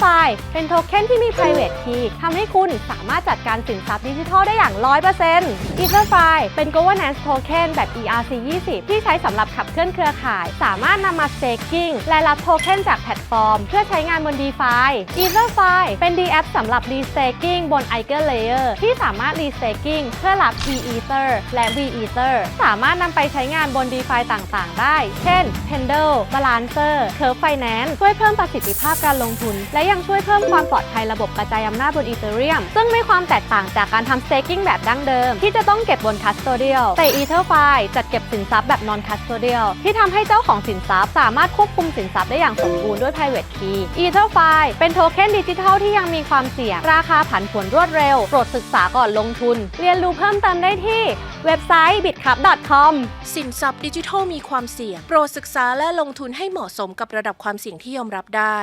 f i เป็นโทเค็นที่มี private key ทำให้คุณสามารถจัดการสินทรัพย์ดิจิทัลได้อย่าง 100% EtherFi เป็น governance token แบบ ERC20 ที่ใช้สำหรับขับเคลื่อนเครือข่าย สามารถนำมา staking และรับโทเค็นจากแพลตฟอร์ม เพื่อใช้งานบน DeFi EtherFi เป็น DApp สำหรับ restaking บน Eiger Layer ที่สามารถ restaking เพื่อรับ e-ether และ v-ether สามารถนำไปใช้งานบน DeFi ต่างๆ ได้ เช่น Pendle Balancer Curve Finance ช่วยเพิ่มประสิทธิภาพการลงทุนและยังช่วยเพิ่มความปลอดภัยระบบกระจายอำนาจบน Ethereum ซึ่งมีความแตกต่างจากการทำ staking แบบดั้งเดิม ที่จะต้องเก็บบน custodial แต่ EtherFi จัดเก็บสินทรัพย์แบบ non custodial ที่ทำให้เจ้าของสินทรัพย์ สามารถควบคุมสินทรัพย์ได้อย่างสมบูรณ์ด้วย private key EtherFi เป็นโทเค็นดิจิทัลที่ยังมีความเสี่ยง ราคาผันผวนรวดเร็ว โปรดศึกษาก่อนลงทุน เรียนรู้เพิ่มเติมได้ที่เว็บไซต์ bitclub.com สินทรัพย์ดิจิทัลมีความเสี่ยง โปรดศึกษาและลงทุนให้เหมาะสมกับระดับความเสี่ยงที่ยอมรับได้